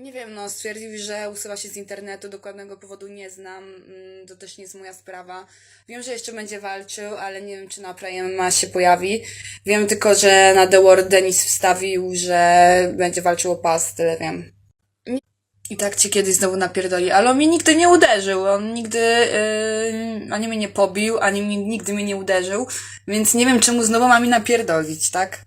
Nie wiem, no stwierdził, że usuwa się z internetu, dokładnego powodu nie znam, mm, to też nie jest moja sprawa. Wiem, że jeszcze będzie walczył, ale nie wiem, czy na Prime się pojawi. Wiem tylko, że na The War Denis wstawił, że będzie walczył o pas, tyle wiem. I tak cię kiedyś znowu napierdoli, ale on mnie nigdy nie uderzył, on nigdy yy, ani mnie nie pobił, ani mi, nigdy mnie nie uderzył, więc nie wiem, czemu znowu ma mi napierdolić, tak?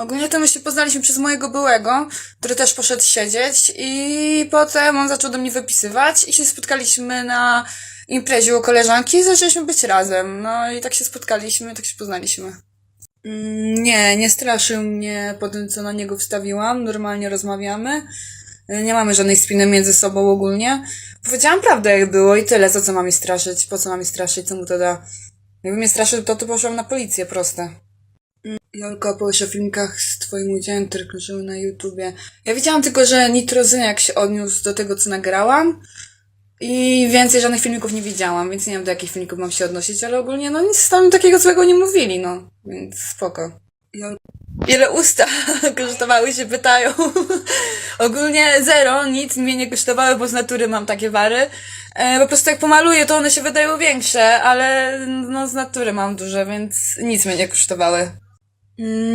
Ogólnie to my się poznaliśmy przez mojego byłego, który też poszedł siedzieć i potem on zaczął do mnie wypisywać i się spotkaliśmy na imprezie u koleżanki i zaczęliśmy być razem. No i tak się spotkaliśmy, tak się poznaliśmy. Mm, Nie, nie straszył mnie po tym, co na niego wstawiłam. Normalnie rozmawiamy. Nie mamy żadnej spiny między sobą ogólnie. Powiedziałam prawdę, jak było i tyle. Co co mam mi straszyć? Po co mam mi straszyć? Co mu to da? Jakby mnie straszył, to to poszłam na policję, proste. Jolka opowiesz o filmikach z twoim udziałem, które krążyły na YouTubie. Ja widziałam tylko, że Nitrozyniak się odniósł do tego, co nagrałam. I więcej żadnych filmików nie widziałam, więc nie wiem, do jakich filmików mam się odnosić, ale ogólnie, no nic tam takiego złego nie mówili, no. Więc spoko. Jol... Ile usta kosztowały się pytają. ogólnie zero, nic mnie nie kosztowały, bo z natury mam takie wary. E, po prostu jak pomaluję, to one się wydają większe, ale no z natury mam duże, więc nic mnie nie kosztowały.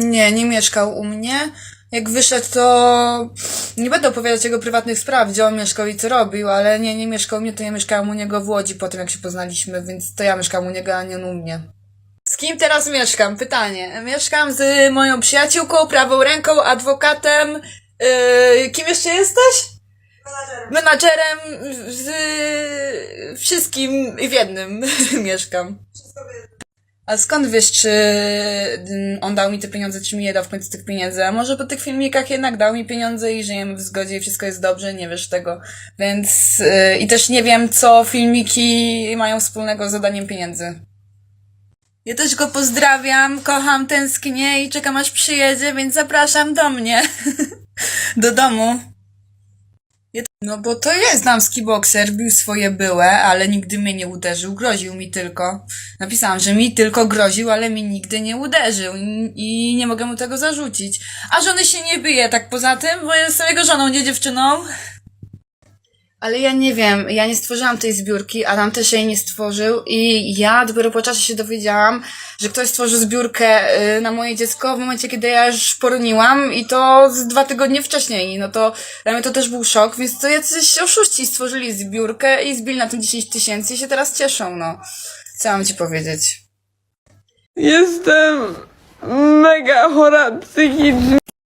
Nie, nie mieszkał u mnie. Jak wyszedł, to nie będę opowiadać jego prywatnych spraw, gdzie on mieszkał i co robił, ale nie, nie mieszkał u mnie, to ja mieszkałam u niego w Łodzi po tym, jak się poznaliśmy, więc to ja mieszkam u niego, a nie on u mnie. Z kim teraz mieszkam? Pytanie. Mieszkam z moją przyjaciółką, prawą ręką, adwokatem. Yy, kim jeszcze jesteś? Menadżerem. Z wszystkim w jednym mieszkam. A skąd wiesz, czy mm, on dał mi te pieniądze, czy mi je dał w końcu tych pieniędzy? A może po tych filmikach jednak dał mi pieniądze i żyjemy w zgodzie i wszystko jest dobrze, nie wiesz tego. Więc yy, i też nie wiem, co filmiki mają wspólnego z zadaniem pieniędzy. Ja też go pozdrawiam, kocham, tęsknię i czekam aż przyjedzie, więc zapraszam do mnie. do domu. No bo to jest damski bokser, bił swoje byłe, ale nigdy mnie nie uderzył, groził mi tylko. Napisałam, że mi tylko groził, ale mi nigdy nie uderzył i, nie mogę mu tego zarzucić. A żony się nie bije tak poza tym, bo jestem jego żoną, nie dziewczyną. Ale ja nie wiem, ja nie stworzyłam tej zbiórki, Adam też jej nie stworzył i ja dopiero po czasie się dowiedziałam, że ktoś stworzył zbiórkę y, na moje dziecko w momencie, kiedy ja już poroniłam i to dwa tygodnie wcześniej. No to dla mnie to też był szok, więc to jacyś oszuści stworzyli zbiórkę i zbili na tym 10 tysięcy i się teraz cieszą, no. Co mam ci powiedzieć? Jestem mega chora psychicznie.